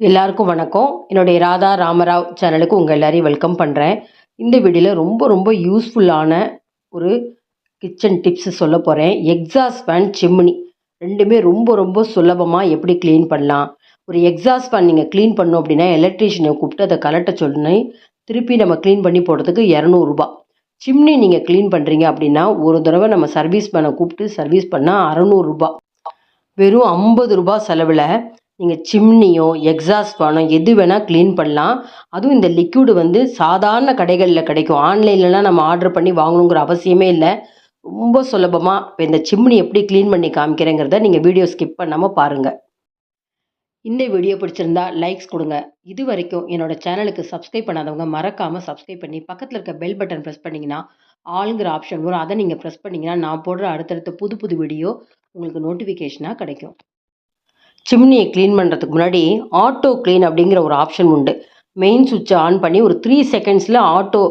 எல்லாருக்கும் வணக்கம். என்னுடைய ராதா ராமராவ் சேனலுக்கு உங்கள் எல்லாரையும் வெல்கம் பண்ணுறேன் இந்த வீடியோவில் ரொம்ப ரொம்ப யூஸ்ஃபுல்லான ஒரு கிச்சன் டிப்ஸ் சொல்ல போகிறேன் எக்ஸாஸ்ட் ஃபேன் சிம்னி ரெண்டுமே ரொம்ப ரொம்ப சுலபமாக எப்படி க்ளீன் பண்ணலாம். ஒரு எக்ஸாஸ்ட் ஃபேன் நீங்கள் க்ளீன் பண்ணோம் அப்படின்னா எலக்ட்ரீஷியனை கூப்பிட்டு அதை கலட்ட சொல்லி திருப்பி நம்ம க்ளீன் பண்ணி போடுறதுக்கு இரநூறுபா சிம்னி நீங்கள் க்ளீன் பண்ணுறீங்க அப்படின்னா ஒரு தடவை நம்ம சர்வீஸ் பண்ண கூப்பிட்டு சர்வீஸ் பண்ணால் அறநூறுபா வெறும் ஐம்பது ரூபா செலவில் நீங்கள் சிம்னியோ எக்ஸாஸ்ட் ஃபேனோ எது வேணால் க்ளீன் பண்ணலாம். அதுவும் இந்த லிக்யூடு வந்து சாதாரண கடைகளில் கிடைக்கும். ஆன்லைன்லலாம் நம்ம ஆர்டர் பண்ணி வாங்கணுங்கிற அவசியமே இல்லை. ரொம்ப சுலபமாக இப்போ இந்த சிம்னி எப்படி க்ளீன் பண்ணி காமிக்கிறேங்கிறத நீங்கள் வீடியோ ஸ்கிப் பண்ணாமல் பாருங்கள் இந்த வீடியோ பிடிச்சிருந்தா லைக்ஸ் கொடுங்க. இது வரைக்கும் என்னோட சேனலுக்கு சப்ஸ்கிரைப் பண்ணாதவங்க மறக்காமல் சப்ஸ்கிரைப் பண்ணி பக்கத்தில் இருக்க பெல் பட்டன் ப்ரெஸ் பண்ணிங்கன்னா ஆளுங்கிற ஆப்ஷன் வரும். அதை நீங்கள் ப்ரெஸ் பண்ணிங்கன்னா நான் போடுற அடுத்தடுத்த புது புது வீடியோ உங்களுக்கு நோட்டிஃபிகேஷனாக கிடைக்கும். சிம்னியை க்ளீன் பண்ணுறதுக்கு முன்னாடி ஆட்டோ க்ளீன் அப்படிங்கிற ஒரு ஆப்ஷன் உண்டு. மெயின் சுவிட்சை ஆன் பண்ணி ஒரு த்ரீ செகண்ட்ஸில் ஆட்டோ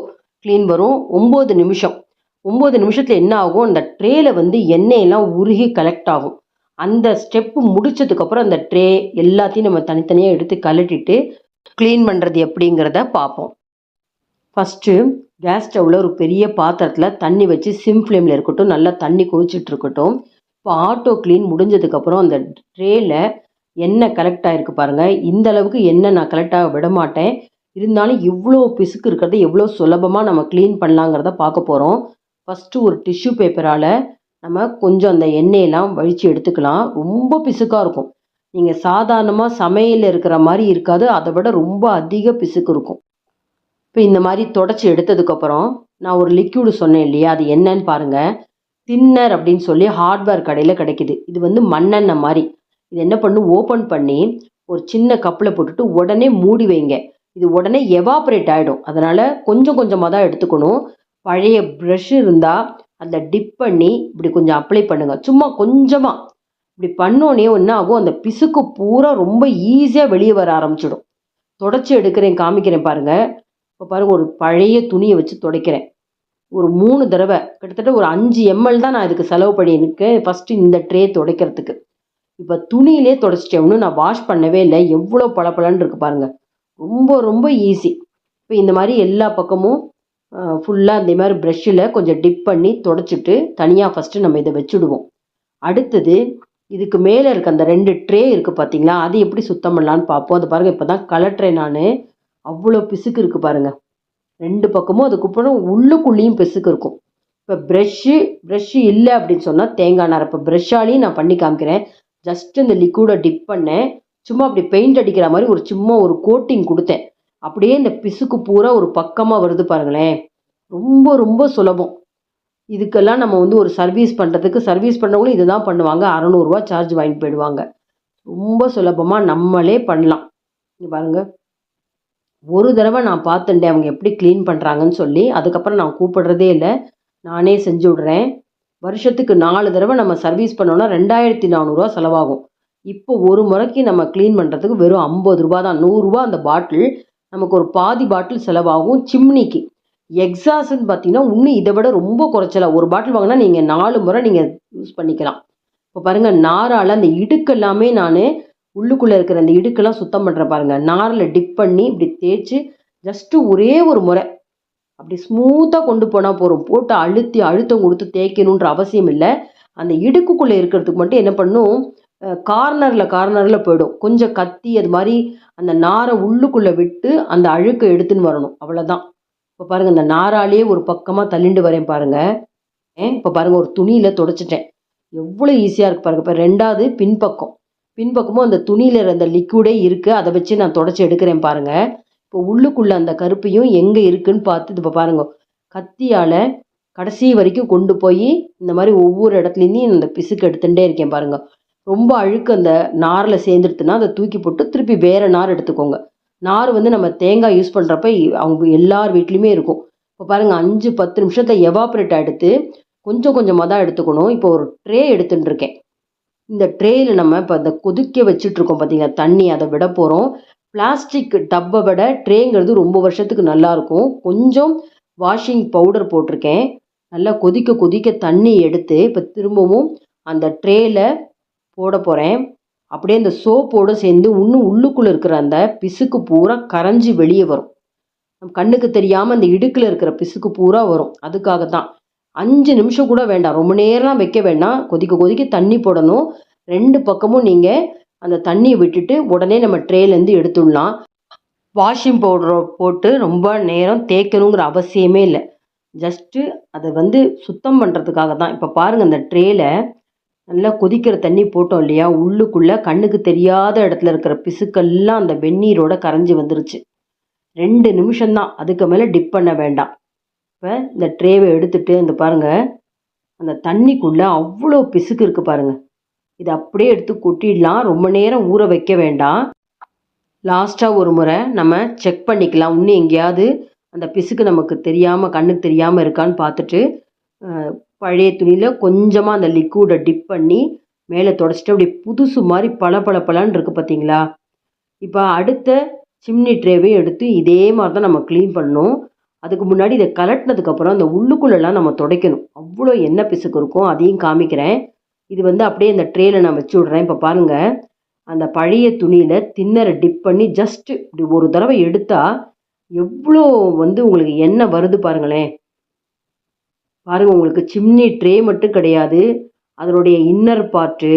க்ளீன் வரும். ஒம்பது நிமிஷம். ஒம்பது நிமிஷத்தில் என்ன ஆகும்? அந்த ட்ரேயில் வந்து எண்ணெயெல்லாம் உருகி கலெக்ட் ஆகும். அந்த ஸ்டெப்பு முடிச்சதுக்கப்புறம் அந்த ட்ரே எல்லாத்தையும் நம்ம தனித்தனியாக எடுத்து கலட்டிட்டு க்ளீன் பண்ணுறது எப்படிங்கிறத பார்ப்போம். ஃபஸ்ட்டு கேஸ் ஸ்டவ்வில் ஒரு பெரிய பாத்திரத்தில் தண்ணி வச்சு சிம் ஃப்ளேமில் இருக்கட்டும் நல்லா தண்ணி கொதிச்சுட்டு இருக்கட்டும் இப்போ ஆட்டோ க்ளீன் முடிஞ்சதுக்கப்புறம் அந்த ட்ரேயில் எண்ணெய் கலெக்ட் ஆகிருக்கு பாருங்கள் இந்த அளவுக்கு எண்ணெய் நான் கலெக்ட் ஆக விட மாட்டேன். இருந்தாலும் இவ்வளோ பிசுக்கு இருக்கிறத எவ்வளோ சுலபமாக நம்ம க்ளீன் பண்ணலாங்கிறத பார்க்க போகிறோம் ஃபஸ்ட்டு ஒரு டிஷ்யூ பேப்பரால் நம்ம கொஞ்சம் அந்த எண்ணெயெல்லாம் வழித்து எடுத்துக்கலாம். ரொம்ப பிசுக்காக இருக்கும். நீங்கள் சாதாரணமாக சமையலில் இருக்கிற மாதிரி இருக்காது. அதை விட ரொம்ப அதிக பிசுக்கு இருக்கும். இப்போ இந்த மாதிரி தொடச்சி எடுத்ததுக்கப்புறம் நான் ஒரு லிக்யூடு சொன்னேன் இல்லையா? அது என்னன்னு பாருங்கள் தின்னர் அப்படின்னு சொல்லி ஹார்ட்வேர் கடையில் கிடைக்குது. இது வந்து மண்ணெண்ணெய் மாதிரி. இது என்ன பண்ணும் ஓப்பன் பண்ணி ஒரு சின்ன கப்பில் போட்டுட்டு உடனே மூடி வைங்க. இது உடனே எவாப்ரேட் ஆகிடும் அதனால் கொஞ்சம் கொஞ்சமாக தான் எடுத்துக்கணும். பழைய ப்ரஷ் இருந்தால் அதில் டிப் பண்ணி இப்படி கொஞ்சம் அப்ளை பண்ணுங்கள் சும்மா கொஞ்சமாக இப்படி பண்ணோன்னே என்ன ஆகும்? அந்த பிசுக்கு பூரா ரொம்ப ஈஸியாக வெளியே வர ஆரம்பிச்சிடும். தொடச்சி எடுக்கிறேன் காமிக்கிறேன் பாருங்கள் இப்போ பாருங்கள் ஒரு பழைய துணியை வச்சு துடைக்கிறேன். ஒரு மூணு தடவை. கிட்டத்தட்ட ஒரு அஞ்சு எம்எல் தான் நான் இதுக்கு செலவு பண்ணியிருக்கேன். ஃபஸ்ட்டு இந்த ட்ரே துடைக்கிறதுக்கு. இப்போ துணியிலே தொடச்சிட்டேன். இன்னும் நான் வாஷ் பண்ணவே இல்லை. எவ்வளோ பளபளன்னு இருக்கு பாருங்கள் ரொம்ப ரொம்ப ஈஸி இப்போ இந்த மாதிரி எல்லா பக்கமும் ஃபுல்லாக இந்த மாதிரி ப்ரெஷ்ஷில் கொஞ்சம் டிப் பண்ணி தொடச்சிட்டு தனியாக ஃபஸ்ட்டு நம்ம இதை வச்சுடுவோம். அடுத்தது இதுக்கு மேலே இருக்க அந்த ரெண்டு ட்ரே இருக்குது பார்த்தீங்களா அது எப்படி சுத்தம் பண்ணலான்னு பார்ப்போம். அது பாருங்கள் இப்போ தான் கலட்டுறேன் நான் அவ்வளோ பிசுக்கு இருக்குது பாருங்கள் ரெண்டு பக்கமும் அதுக்கப்புறம் உள்ளுக்குள்ளேயும் பிசுக்கு இருக்கும். இப்போ ப்ரெஷ்ஷு ப்ரெஷ்ஷு இல்லை அப்படின்னு சொன்னால் தேங்காய் நார் இப்போ ப்ரெஷ்ஷாலையும் நான் பண்ணி காமிக்கிறேன். ஜஸ்ட் இந்த லிக்விடை டிப் பண்ணேன். சும்மா அப்படி பெயிண்ட் அடிக்கிற மாதிரி ஒரு சும்மா ஒரு கோட்டிங் கொடுத்தேன். அப்படியே இந்த பிசுக்கு பூரா ஒரு பக்கமாக வருது பாருங்களேன். ரொம்ப ரொம்ப சுலபம். இதுக்கெல்லாம் நம்ம வந்து ஒரு சர்வீஸ் பண்ணுறதுக்கு சர்வீஸ் பண்ணுறவங்களும் இது தான் பண்ணுவாங்க அறநூறுவா சார்ஜ் வாங்கிட்டு போயிடுவாங்க. ரொம்ப சுலபமாக நம்மளே பண்ணலாம். இங்கே பாருங்கள் ஒரு தடவை நான் பார்த்துட்டேன். அவங்க எப்படி க்ளீன் பண்ணுறாங்கன்னு சொல்லி. அதுக்கப்புறம் நான் கூப்பிடுறதே இல்லை. நானே செஞ்சு விட்றேன். வருஷத்துக்கு நாலு தடவை நம்ம சர்வீஸ் பண்ணோன்னா ரெண்டாயிரத்தி நானூறுரூவா செலவாகும். இப்போ ஒரு முறைக்கு நம்ம க்ளீன் பண்ணுறதுக்கு வெறும் ஐம்பது ரூபா தான். நூறுரூவா அந்த பாட்டில் நமக்கு ஒரு பாதி பாட்டில் செலவாகும் சிம்னிக்கு. எக்ஸாஸ்ன்னு பார்த்தீங்கன்னா இன்னும் இதை விட ரொம்ப குறைச்சலாம் ஒரு பாட்டில் வாங்கினா நீங்கள் நாலு முறை நீங்கள் யூஸ் பண்ணிக்கலாம். இப்போ பாருங்கள் நாரால் அந்த இடுக்கெல்லாமே நான் உள்ளுக்குள்ளே இருக்கிற அந்த இடுக்கெல்லாம் சுத்தம் பண்ணுறேன் பாருங்கள் நாரில் டிப் பண்ணி இப்படி தேய்ச்சி ஜஸ்ட்டு ஒரே ஒரு முறை அப்படி ஸ்மூத்தாக கொண்டு போனால் போகிறோம் போட்டு அழுத்தி அழுத்தம் கொடுத்து தேய்க்கணுன்ற அவசியம் இல்லை. அந்த இடுக்குக்குள்ளே இருக்கிறதுக்கு மட்டும் என்ன பண்ணும்? கார்னரில் கார்னரில் போயிடும். கொஞ்சம் கத்தி அது மாதிரி அந்த நாரை உள்ளுக்குள்ளே விட்டு அந்த அழுக்கை எடுத்துன்னு வரணும். அவ்வளோதான் இப்போ பாருங்கள் அந்த நாராலேயே ஒரு பக்கமாக தள்ளிண்டு வரேன் பாருங்கள் ஏன் இப்போ பாருங்கள் ஒரு துணியில் தொடச்சிட்டேன். எவ்வளோ ஈஸியாக இருக்குது பாருங்கள் இப்போ ரெண்டாவது பின்பக்கம். பின்பக்கமும் அந்த துணியில் இருந்த லிக்விடே இருக்குது அதை வச்சு நான் தொடச்சி எடுக்கிறேன் பாருங்கள் இப்போ உள்ளுக்குள்ளே அந்த கருப்பையும் எங்கே இருக்குன்னு பார்த்து இது இப்போ பாருங்கள் கத்தியால் கடைசி வரைக்கும் கொண்டு போய் இந்த மாதிரி ஒவ்வொரு இடத்துலேருந்தையும் இந்த பிசுக்கு எடுத்துகிட்டே இருக்கேன் பாருங்கள் ரொம்ப அழுக்கு அந்த நாரில் சேர்ந்துடுத்துனா அதை தூக்கி போட்டு திருப்பி வேறு நார் எடுத்துக்கோங்க. நார் வந்து நம்ம தேங்காய் யூஸ் பண்ணுறப்ப அவங்க எல்லார் வீட்லேயுமே இருக்கும். இப்போ பாருங்கள் அஞ்சு பத்து நிமிஷத்தை எவாப்ரேட் எடுத்து கொஞ்சம் கொஞ்சமாக தான் எடுத்துக்கணும். இப்போ ஒரு ட்ரே எடுத்துட்டுருக்கேன். இந்த ட்ரேயில் நம்ம இப்போ அந்த கொதிக்க வச்சுட்ருக்கோம் பார்த்தீங்கன்னா தண்ணி அதை விட போகிறோம் பிளாஸ்டிக் டப்பை விட ட்ரேங்கிறது ரொம்ப வருஷத்துக்கு நல்லாயிருக்கும் கொஞ்சம் வாஷிங் பவுடர் போட்டிருக்கேன். நல்லா கொதிக்க கொதிக்க தண்ணி எடுத்து இப்போ திரும்பவும் அந்த ட்ரேயில் போட போகிறேன் அப்படியே அந்த சோப்போடு சேர்ந்து இன்னும் உள்ளுக்குள்ளே இருக்கிற அந்த பிசுக்கு பூரா கரைஞ்சி வெளியே வரும். நம் கண்ணுக்கு தெரியாமல் அந்த இடுக்கில் இருக்கிற பிசுக்கு பூரா வரும். அதுக்காக தான் அஞ்சு நிமிஷம் கூட வேண்டாம். ரொம்ப நேரம் வைக்க வேண்டாம். கொதிக்க கொதிக்க தண்ணி போடணும். ரெண்டு பக்கமும் நீங்கள் அந்த தண்ணியை விட்டுட்டு உடனே நம்ம ட்ரேலேருந்து எடுத்துடலாம். வாஷிங் பவுடரை போட்டு ரொம்ப நேரம் தேய்க்கணுங்கிற அவசியமே இல்லை. ஜஸ்ட்டு அதை வந்து சுத்தம் பண்ணுறதுக்காக தான். இப்போ பாருங்கள் அந்த ட்ரேல நல்லா கொதிக்கிற தண்ணி போட்டோம் இல்லையா? உள்ளுக்குள்ளே கண்ணுக்கு தெரியாத இடத்துல இருக்கிற பிசுக்கெல்லாம் அந்த வெந்நீரோட கரைஞ்சி வந்துருச்சு. ரெண்டு நிமிஷம்தான் அதுக்கு மேலே டிப் பண்ண வேண்டாம். இப்போ இந்த ட்ரேவை எடுத்துகிட்டு இந்த பாருங்கள் அந்த தண்ணிக்குள்ளே அவ்வளோ பிசுக்கு இருக்குது பாருங்கள் இதை அப்படியே எடுத்து கொட்டிடலாம். ரொம்ப நேரம் ஊற வைக்க வேண்டாம். லாஸ்ட்டாக ஒரு முறை நம்ம செக் பண்ணிக்கலாம். இன்னும் எங்கேயாவது அந்த பிசுக்கு நமக்கு தெரியாமல் கண்ணுக்கு தெரியாமல் இருக்கான்னு பார்த்துட்டு பழைய துணியில் கொஞ்சமாக அந்த லிக்விடை டிப் பண்ணி மேலே தொடச்சிட்டு அப்படி புதுசு மாதிரி பல பல பலன்னு இருக்குது பார்த்தீங்களா இப்போ அடுத்த சிம்னி ட்ரேவையும் எடுத்து இதே மாதிரி தான் நம்ம க்ளீன் பண்ணணும். அதுக்கு முன்னாடி இதை கலட்டினதுக்கப்புறம் அந்த உள்ளுக்குள்ளெல்லாம் நம்ம துடைக்கணும். அவ்வளோ என்ன பிசுக்கு இருக்கும். அதையும் காமிக்கிறேன். இது வந்து அப்படியே இந்த ட்ரேயில் நான் வச்சு விட்றேன். இப்போ பாருங்கள் அந்த பழைய துணியில் தின்னரை டிப் பண்ணி ஜஸ்ட் இப்படி ஒரு தடவை எடுத்தால் எவ்வளோ வந்து உங்களுக்கு எண்ணெய் வருது பாருங்களேன். பாருங்கள் உங்களுக்கு சிம்னி ட்ரே மட்டும் கிடையாது அதனுடைய இன்னர் பார்ட்டு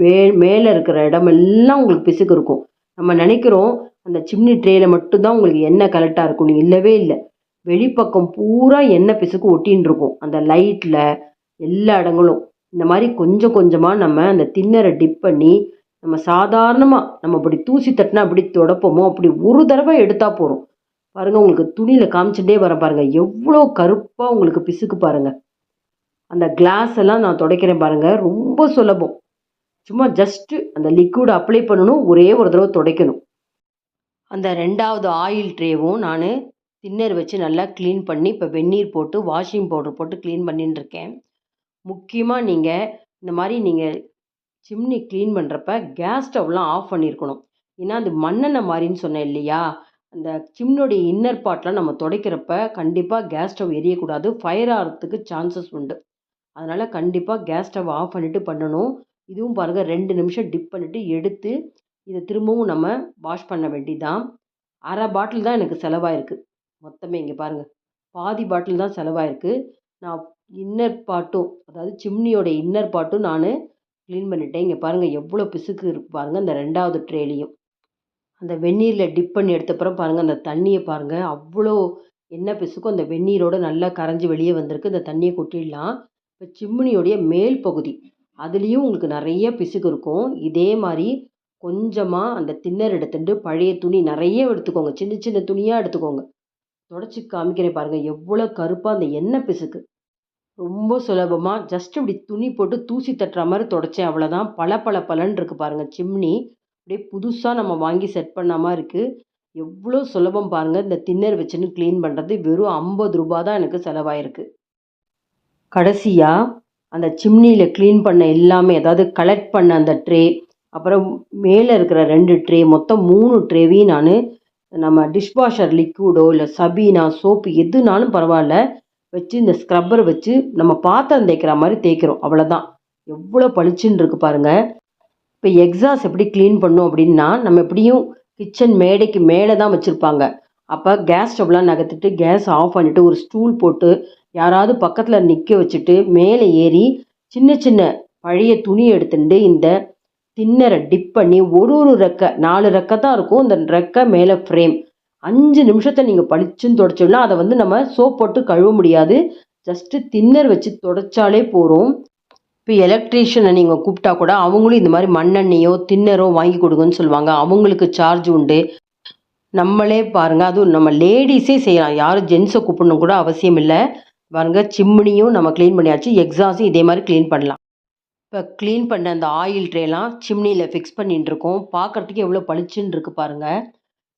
மே மேலே இருக்கிற இடமெல்லாம் உங்களுக்கு பிசுக்கு இருக்கும். நம்ம நினைக்கிறோம் அந்த சிம்னி ட்ரேயில் மட்டும்தான் உங்களுக்கு எண்ணெய் கலெக்டாக இருக்கும். இல்லவே இல்லை. வெளிப்பக்கம் பூரா எண்ணெய் பிசுக்கு ஒட்டின்னு இருக்கும். அந்த லைட்டில் எல்லா இடங்களும். இந்த மாதிரி கொஞ்சம் கொஞ்சமாக நம்ம அந்த தின்னரை டிப் பண்ணி நம்ம சாதாரணமாக நம்ம இப்படி தூசி தட்டினா அப்படி தொடப்போமோ அப்படி ஒரு தடவை எடுத்தால் போகிறோம் பாருங்கள் உங்களுக்கு துணியில் காமிச்சுட்டே வர பாருங்கள் எவ்வளோ கருப்பாக உங்களுக்கு பிசுக்கு பாருங்கள் அந்த கிளாஸ் எல்லாம் நான் துடைக்கிறேன் பாருங்கள் ரொம்ப சுலபம். சும்மா ஜஸ்ட்டு அந்த லிக்விட் அப்ளை பண்ணணும். ஒரே ஒரு தடவை துடைக்கணும். அந்த ரெண்டாவது ஆயில் ட்ரேவும் நான் தின்னர் வச்சு நல்லா க்ளீன் பண்ணி இப்போ வெந்நீர் போட்டு வாஷிங் பவுடர் போட்டு க்ளீன் பண்ணின்னு இருக்கேன். முக்கியமாக நீங்கள் இந்த மாதிரி நீங்கள் சிம்னி க்ளீன் பண்ணுறப்ப கேஸ் ஸ்டவ்லாம் ஆஃப் பண்ணியிருக்கணும் ஏன்னா அது மண்ணெண்ணெய் மாதிரின்னு சொன்னேன் இல்லையா? அந்த சிம்னுடைய இன்னர் பார்ட்லாம் நம்ம துடைக்கிறப்ப கண்டிப்பாக கேஸ் ஸ்டவ் எரியக்கூடாது. ஃபயர் ஆகிறதுக்கு சான்சஸ் உண்டு. அதனால் கண்டிப்பாக கேஸ் ஸ்டவ் ஆஃப் பண்ணிவிட்டு பண்ணணும். இதுவும் பாருங்கள் ரெண்டு நிமிஷம் டிப் பண்ணிவிட்டு எடுத்து இதை திரும்பவும் நம்ம வாஷ் பண்ண வேண்டிதான். அரை பாட்டில் தான் எனக்கு செலவாயிருக்கு. மொத்தமே இங்கே பாருங்கள் பாதி பாட்டில் தான் செலவாயிருக்கு. நான் இன்னர் பாட்டும் அதாவது சிம்னியோட இன்னர் பாட்டும் நான் க்ளீன் பண்ணிட்டேன். இங்கே பாருங்கள் எவ்வளோ பிசுக்கு இருக்கு பாருங்கள் அந்த ரெண்டாவது ட்ரேலையும் அந்த வெந்நீரில் டிப் பண்ணி எடுத்தப்புறம் பாருங்கள் அந்த தண்ணியை பாருங்கள் அவ்வளோ என்ன பிசுக்கும் அந்த வெந்நீரோட நல்லா கரைஞ்சி வெளியே வந்திருக்கு. இந்த தண்ணியை கொட்டிடலாம். இப்போ சிம்னியோடைய மேல் பகுதி அதுலேயும் உங்களுக்கு நிறைய பிசுக்கு இருக்கும். இதே மாதிரி கொஞ்சமாக அந்த தின்னர் எடுத்துட்டு பழைய துணி நிறைய எடுத்துக்கோங்க. சின்ன சின்ன துணியாக எடுத்துக்கோங்க. தொடச்சி காமிக்கிறேன் பாருங்கள் எவ்வளோ கருப்பாக அந்த எண்ணெய் பிசுக்கு. ரொம்ப சுலபமாக ஜஸ்ட் இப்படி துணி போட்டு தூசி தட்டுற மாதிரி தொடச்சேன். அவ்வளோதான் பல பல பலன் இருக்குது பாருங்கள் சிம்னி அப்படியே புதுசாக நம்ம வாங்கி செட் பண்ணாமல் இருக்குது எவ்வளோ சுலபம் பாருங்கள் இந்த தின்னர் வச்சுன்னு க்ளீன் பண்ணுறது வெறும் ஐம்பது ரூபா தான் எனக்கு செலவாயிருக்கு. கடைசியாக அந்த சிம்னியில் க்ளீன் பண்ண எல்லாமே அதாவது கலெக்ட் பண்ண அந்த ட்ரே அப்புறம் மேலே இருக்கிற ரெண்டு ட்ரே மொத்தம் மூணு ட்ரேவையும் நான் நம்ம டிஷ்வாஷர் லிக்விடோ இல்லை சபீனா சோப்பு எதுனாலும் பரவாயில்ல. வச்சு இந்த ஸ்க்ரப்பர் வச்சு நம்ம பாத்திரம் தேய்க்கிற மாதிரி தேய்க்கிறோம். அவ்வளோதான் எவ்வளோ பளிச்சுன்னு இருக்குது பாருங்கள் இப்போ எக்ஸாஸ் எப்படி க்ளீன் பண்ணும் அப்படின்னா நம்ம எப்படியும் கிச்சன் மேடைக்கு மேலே தான் வச்சுருப்பாங்க. அப்போ கேஸ் ஸ்டவ்லாம் நகர்த்திட்டு கேஸ் ஆஃப் பண்ணிவிட்டு ஒரு ஸ்டூல் போட்டு யாராவது பக்கத்தில் நிற்க வச்சுட்டு மேலே ஏறி சின்ன சின்ன பழைய துணி எடுத்துட்டு இந்த தின்னரை டிப் பண்ணி ஒரு ஒரு ரெக்கை நாலு ரெக்கை தான் இருக்கும். இந்த ரெக்கை மேலே ஃப்ரேம் அஞ்சு நிமிஷத்தை நீங்கள் பளிச்சுன்னு தொடச்சோம்னா அதை வந்து நம்ம சோப் போட்டு கழுவ முடியாது. ஜஸ்ட்டு தின்னர் வச்சு தொடச்சாலே போகிறோம் இப்போ எலக்ட்ரீஷியனை நீங்கள் கூப்பிட்டா கூட அவங்களும் இந்த மாதிரி மண்ணெண்ணையோ தின்னரோ வாங்கி கொடுங்கன்னு சொல்லுவாங்க. அவங்களுக்கு சார்ஜ் உண்டு. நம்மளே பாருங்கள் அதுவும் நம்ம லேடிஸே செய்யலாம். யாரும் ஜென்ஸை கூப்பிடணும் கூட அவசியம் இல்லை. பாருங்கள் சிம்னியும் நம்ம க்ளீன் பண்ணியாச்சு. எக்ஸாஸும் இதே மாதிரி க்ளீன் பண்ணலாம். இப்போ க்ளீன் பண்ண அந்த ஆயில் ட்ரேலாம் சிம்னியில் ஃபிக்ஸ் பண்ணிட்டு இருக்கோம். பார்க்குறதுக்கு எவ்வளோ பளிச்சுன்னு இருக்குது பாருங்கள்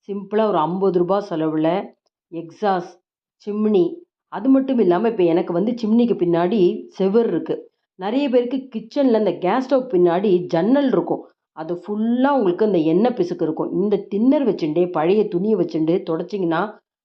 சிம்பிளாக ஒரு ஐம்பது ரூபா செலவில் எக்ஸாஸ் சிம்னி அது மட்டும் இல்லாமல் இப்போ எனக்கு வந்து சிம்னிக்கு பின்னாடி செவுர் இருக்குது நிறைய பேருக்கு கிச்சனில் இந்த கேஸ் ஸ்டவ் பின்னாடி ஜன்னல் இருக்கும். அது ஃபுல்லாக உங்களுக்கு அந்த எண்ணெய் பிசுக்கு இருக்கும். இந்த தின்னர் வச்சுட்டு பழைய துணியை வச்சுட்டு தொடச்சிங்கன்னா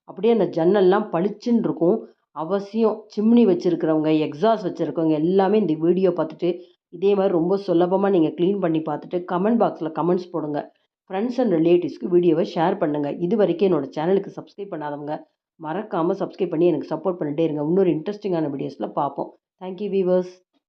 அப்படியே அந்த ஜன்னல்லாம் பளிச்சுன்னு இருக்கும். அவசியம் சிம்னி வச்சுருக்கிறவங்க எக்ஸாஸ் வச்சுருக்கவங்க எல்லாமே இந்த வீடியோ பார்த்துட்டு இதே மாதிரி ரொம்ப சுலபமாக நீங்கள் க்ளீன் பண்ணி பார்த்துட்டு கமெண்ட் பாக்ஸில் கமெண்ட்ஸ் போடுங்க. ஃப்ரெண்ட்ஸ் அண்ட் ரிலேட்டிவ்ஸ்க்கு வீடியோவை ஷேர் பண்ணுங்கள் இது வரைக்கும் என்னோட சேனலுக்கு சப்ஸ்கிரைப் பண்ணாதவங்க மறக்காமல் சப்ஸ்கிரைப் பண்ணி எனக்கு சப்போர்ட் பண்ணிட்டே இருங்க. இன்னொரு இன்ட்ரெஸ்டிங்கான வீடியோஸில் பார்ப்போம். Thank you viewers